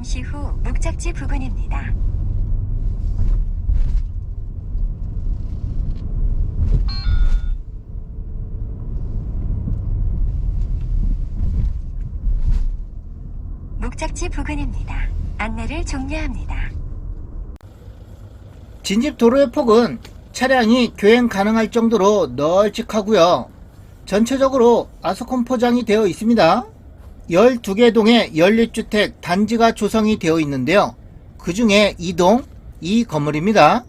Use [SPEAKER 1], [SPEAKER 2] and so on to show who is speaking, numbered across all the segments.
[SPEAKER 1] 잠시 후 목적지 부근입니다. 목적지 부근입니다. 안내를 종료합니다.
[SPEAKER 2] 진집 도로의 폭은 차량이 교행 가능할 정도로 널찍하고요. 전체적으로 아스콘 포장이 되어 있습니다. 12개 동의 연립주택 단지가 조성이 되어 있는데요. 그 중에 2동, 이 건물입니다.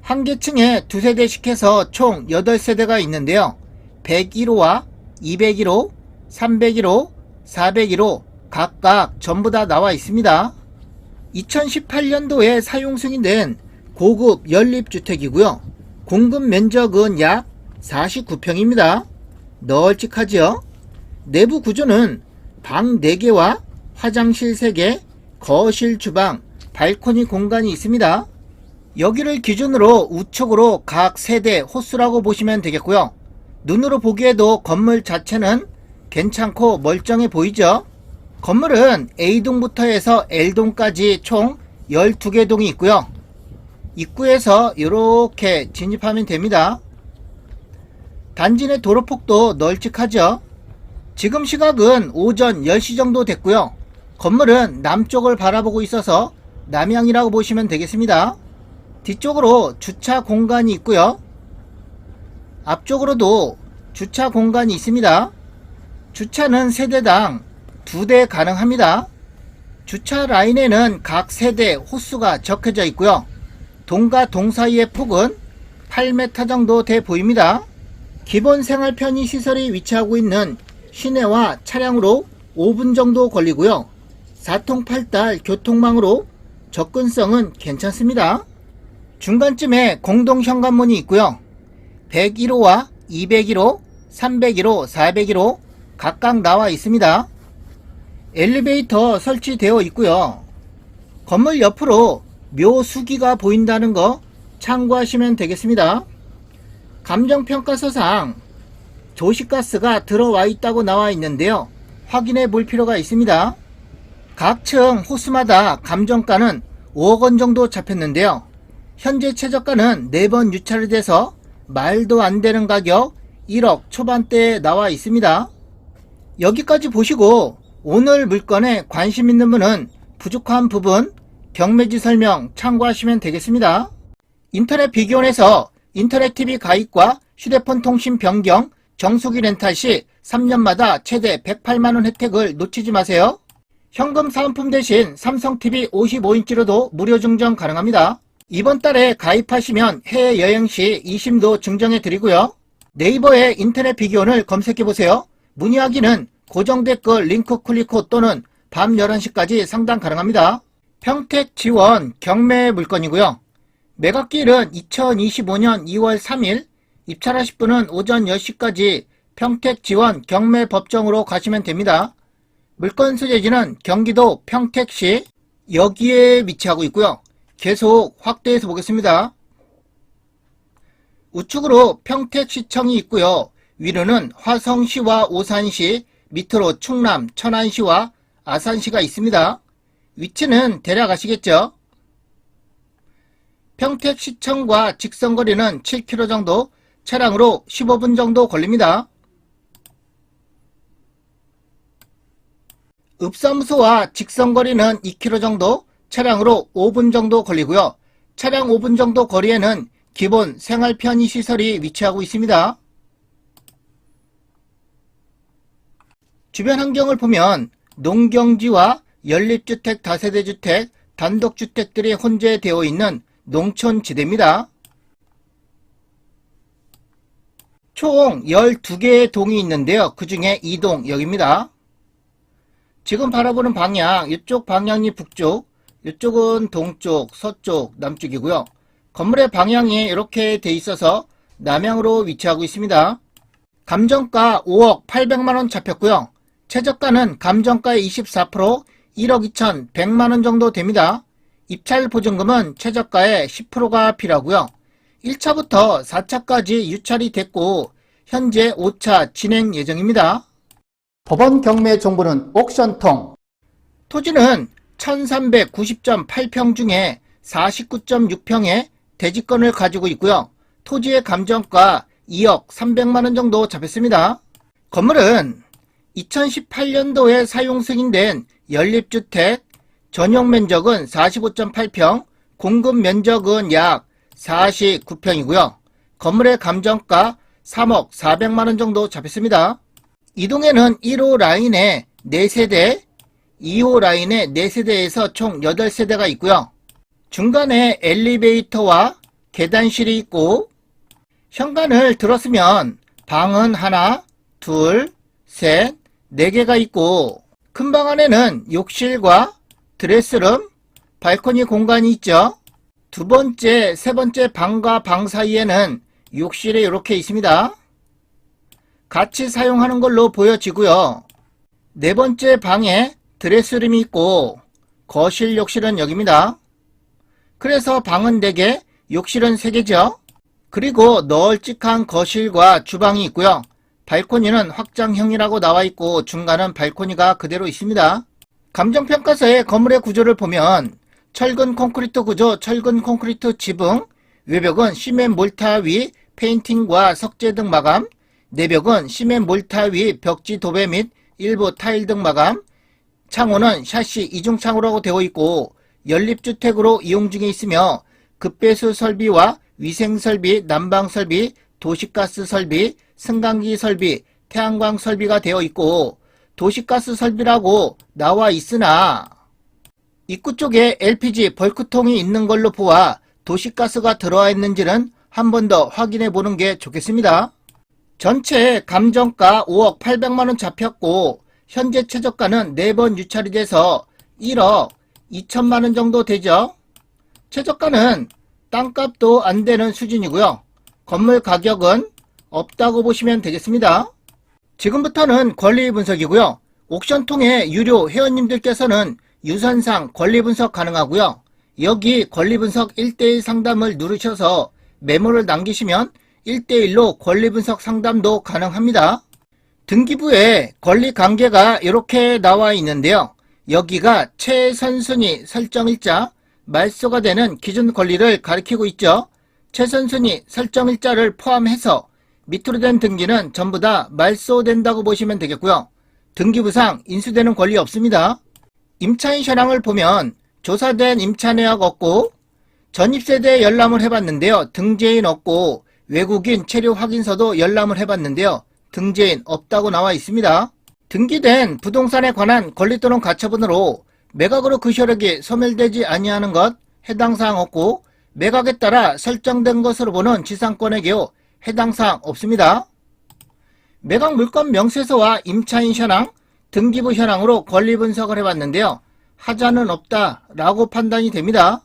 [SPEAKER 2] 한 개 층에 두 세 대씩 해서 총 8세대가 있는데요. 101호와 201호, 301호, 401호 각각 전부 다 나와 있습니다. 2018년도에 사용 승인된 고급 연립주택이고요. 공급 면적은 약 49평입니다. 널찍하지요? 내부 구조는 방 4개와 화장실 3개, 거실, 주방, 발코니 공간이 있습니다. 여기를 기준으로 우측으로 각 세대 호수라고 보시면 되겠고요. 눈으로 보기에도 건물 자체는 괜찮고 멀쩡해 보이죠? 건물은 A동부터 해서 L동까지 총 12개 동이 있고요. 입구에서 이렇게 진입하면 됩니다. 단지 내 도로폭도 널찍하죠. 지금 시각은 오전 10시 정도 됐고요. 건물은 남쪽을 바라보고 있어서 남향이라고 보시면 되겠습니다. 뒤쪽으로 주차 공간이 있고요. 앞쪽으로도 주차 공간이 있습니다. 주차는 세대당 두 대 가능합니다. 주차 라인에는 각 세대 호수가 적혀져 있고요. 동과 동 사이의 폭은 8m 정도 돼 보입니다. 기본 생활 편의 시설이 위치하고 있는 시내와 차량으로 5분 정도 걸리고요. 4통 8달 교통망으로 접근성은 괜찮습니다. 중간쯤에 공동 현관문이 있고요. 101호와 201호, 301호, 401호 각각 나와 있습니다. 엘리베이터 설치되어 있고요. 건물 옆으로 묘수기가 보인다는 거 참고하시면 되겠습니다. 감정평가서상 도시가스가 들어와 있다고 나와 있는데요. 확인해 볼 필요가 있습니다. 각 층 호수마다 감정가는 5억 원 정도 잡혔는데요. 현재 최저가는 4번 유찰이 돼서 말도 안 되는 가격 1억 초반대에 나와 있습니다. 여기까지 보시고 오늘 물건에 관심 있는 분은 부족한 부분 경매지 설명 참고하시면 되겠습니다. 인터넷 비교원에서 인터넷 TV 가입과 휴대폰 통신 변경, 정수기 렌탈 시 3년마다 최대 108만원 혜택을 놓치지 마세요. 현금 사은품 대신 삼성 TV 55인치로도 무료 증정 가능합니다. 이번 달에 가입하시면 해외 여행 시 20도 증정해 드리고요. 네이버에 인터넷 비교원을 검색해 보세요. 문의하기는 고정 댓글 링크 클릭 후 또는 밤 11시까지 상담 가능합니다. 평택 지원 경매 물건이고요. 매각기일은 2025년 2월 3일, 입찰하실 분은 오전 10시까지 평택 지원 경매 법정으로 가시면 됩니다. 물건 소재지는 경기도 평택시 여기에 위치하고 있고요. 계속 확대해서 보겠습니다. 우측으로 평택시청이 있고요. 위로는 화성시와 오산시, 밑으로 충남, 천안시와 아산시가 있습니다. 위치는 대략 아시겠죠? 평택시청과 직선거리는 7km 정도, 차량으로 15분 정도 걸립니다. 읍사무소와 직선거리는 2km 정도, 차량으로 5분 정도 걸리고요. 차량 5분 정도 거리에는 기본 생활 편의 시설이 위치하고 있습니다. 주변 환경을 보면 농경지와 연립주택, 다세대주택, 단독주택들이 혼재되어 있는 농촌지대입니다. 총 12개의 동이 있는데요. 그 중에 2동 여기입니다. 지금 바라보는 방향, 이쪽 방향이 북쪽, 이쪽은 동쪽, 서쪽, 남쪽이고요. 건물의 방향이 이렇게 돼 있어서 남향으로 위치하고 있습니다. 감정가 5억 800만원 잡혔고요. 최저가는 감정가의 24%, 1억 2천 100만원 정도 됩니다. 입찰 보증금은 최저가의 10%가 필요하고요. 1차부터 4차까지 유찰이 됐고 현재 5차 진행 예정입니다. 법원 경매 정보는 옥션통 토지는 1390.8평 중에 49.6평의 대지권을 가지고 있고요. 토지의 감정가 2억 300만원 정도 잡혔습니다. 건물은 2018년도에 사용 승인된 연립주택 전용 면적은 45.8평, 공급 면적은 약 49평이고요. 건물의 감정가 3억 400만원 정도 잡혔습니다. 이 동에는 1호 라인에 4세대, 2호 라인에 4세대에서 총 8세대가 있고요. 중간에 엘리베이터와 계단실이 있고 현관을 들었으면 방은 하나, 둘, 셋, 네 개가 있고 큰 방 안에는 욕실과 드레스룸, 발코니 공간이 있죠. 두 번째, 세 번째 방과 방 사이에는 욕실이 이렇게 있습니다. 같이 사용하는 걸로 보여지고요. 네 번째 방에 드레스룸이 있고 거실 욕실은 여기입니다. 그래서 방은 4개, 욕실은 3개죠. 그리고 널찍한 거실과 주방이 있고요. 발코니는 확장형이라고 나와 있고 중간은 발코니가 그대로 있습니다. 감정평가서의 건물의 구조를 보면 철근 콘크리트 구조, 철근 콘크리트 지붕, 외벽은 시멘 몰타 위 페인팅과 석재 등 마감, 내벽은 시멘 몰타 위 벽지 도배 및 일부 타일 등 마감, 창호는 샤시 이중창호라고 되어 있고 연립주택으로 이용 중에 있으며 급배수 설비와 위생 설비, 난방 설비, 도시가스 설비, 승강기 설비, 태양광 설비가 되어 있고 도시가스 설비라고 나와 있으나 입구 쪽에 LPG 벌크통이 있는 걸로 보아 도시가스가 들어와 있는지는 한 번 더 확인해 보는 게 좋겠습니다. 전체 감정가 5억 800만원 잡혔고 현재 최저가는 4번 유찰이 돼서 1억 2천만원 정도 되죠. 최저가는 땅값도 안 되는 수준이고요. 건물 가격은 없다고 보시면 되겠습니다. 지금부터는 권리 분석이고요. 옥션 통해 유료 회원님들께서는 유선상 권리 분석 가능하고요. 여기 권리 분석 1대1 상담을 누르셔서 메모를 남기시면 1대1로 권리 분석 상담도 가능합니다. 등기부에 권리 관계가 이렇게 나와 있는데요. 여기가 최선순위 설정일자, 말소가 되는 기준 권리를 가리키고 있죠. 최선순위 설정일자를 포함해서 밑으로 된 등기는 전부 다 말소된다고 보시면 되겠고요. 등기부상 인수되는 권리 없습니다. 임차인 현황을 보면 조사된 임차 내역 없고 전입세대 열람을 해봤는데요. 등재인 없고 외국인 체류 확인서도 열람을 해봤는데요. 등재인 없다고 나와 있습니다. 등기된 부동산에 관한 권리 또는 가처분으로 매각으로 그 효력이 소멸되지 아니하는 것 해당 사항 없고 매각에 따라 설정된 것으로 보는 지상권의 경우 해당 사항 없습니다. 매각 물건 명세서와 임차인 현황, 등기부 현황으로 권리 분석을 해봤는데요. 하자는 없다라고 판단이 됩니다.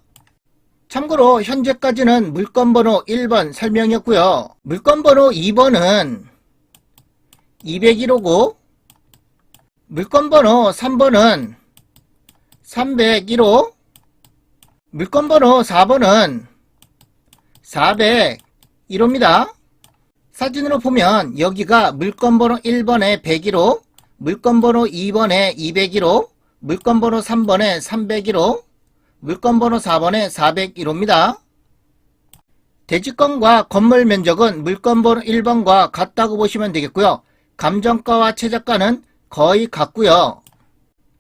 [SPEAKER 2] 참고로 현재까지는 물건번호 1번 설명이었고요. 물건번호 2번은 201호고 물건번호 3번은 301호 물건번호 4번은 401호입니다. 사진으로 보면 여기가 물건번호 1번에 101호, 물건번호 2번에 201호, 물건번호 3번에 301호, 물건번호 4번에 401호입니다. 대지권과 건물 면적은 물건번호 1번과 같다고 보시면 되겠고요. 감정가와 최저가는 거의 같고요.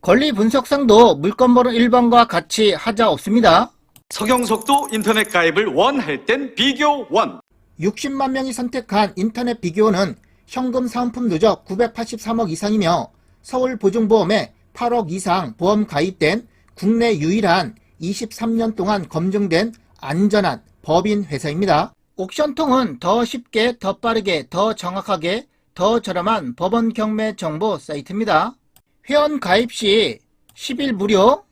[SPEAKER 2] 권리 분석상도 물건번호 1번과 같이 하자 없습니다.
[SPEAKER 3] 서경석도 인터넷 가입을 원할 땐 비교 원.
[SPEAKER 2] 60만 명이 선택한 인터넷 비교는 현금 사은품 누적 983억 이상이며 서울보증보험에 8억 이상 보험 가입된 국내 유일한 23년 동안 검증된 안전한 법인 회사입니다. 옥션통은 더 쉽게, 더 빠르게, 더 정확하게, 더 저렴한 법원 경매 정보 사이트입니다. 회원 가입 시 10일 무료,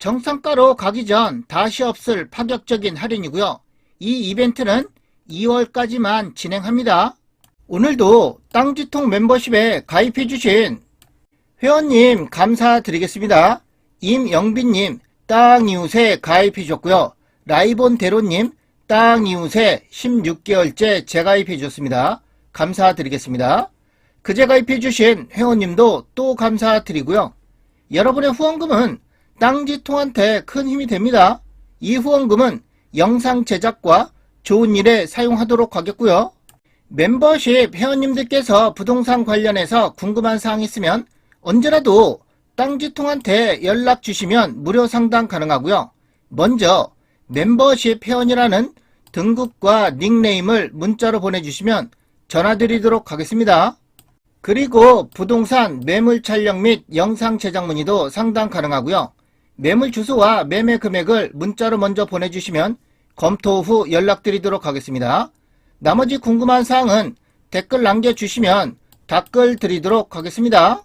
[SPEAKER 2] 정상가로 가기 전 다시 없을 파격적인 할인이고요. 이 이벤트는 2월까지만 진행합니다. 오늘도 땅지통 멤버십에 가입해주신 회원님 감사드리겠습니다. 임영빈님 땅이웃에 가입해주셨고요. 라이본 대로님 땅이웃에 16개월째 재가입해주셨습니다. 감사드리겠습니다. 그제 가입해주신 회원님도 또 감사드리고요. 여러분의 후원금은 땅지통한테 큰 힘이 됩니다. 이 후원금은 영상 제작과 좋은 일에 사용하도록 하겠고요. 멤버십 회원님들께서 부동산 관련해서 궁금한 사항 있으면 언제라도 땅지통한테 연락 주시면 무료 상담 가능하고요. 먼저 멤버십 회원이라는 등급과 닉네임을 문자로 보내주시면 전화드리도록 하겠습니다. 그리고 부동산 매물 촬영 및 영상 제작 문의도 상담 가능하고요. 매물 주소와 매매 금액을 문자로 먼저 보내주시면 검토 후 연락드리도록 하겠습니다. 나머지 궁금한 사항은 댓글 남겨주시면 답글 드리도록 하겠습니다.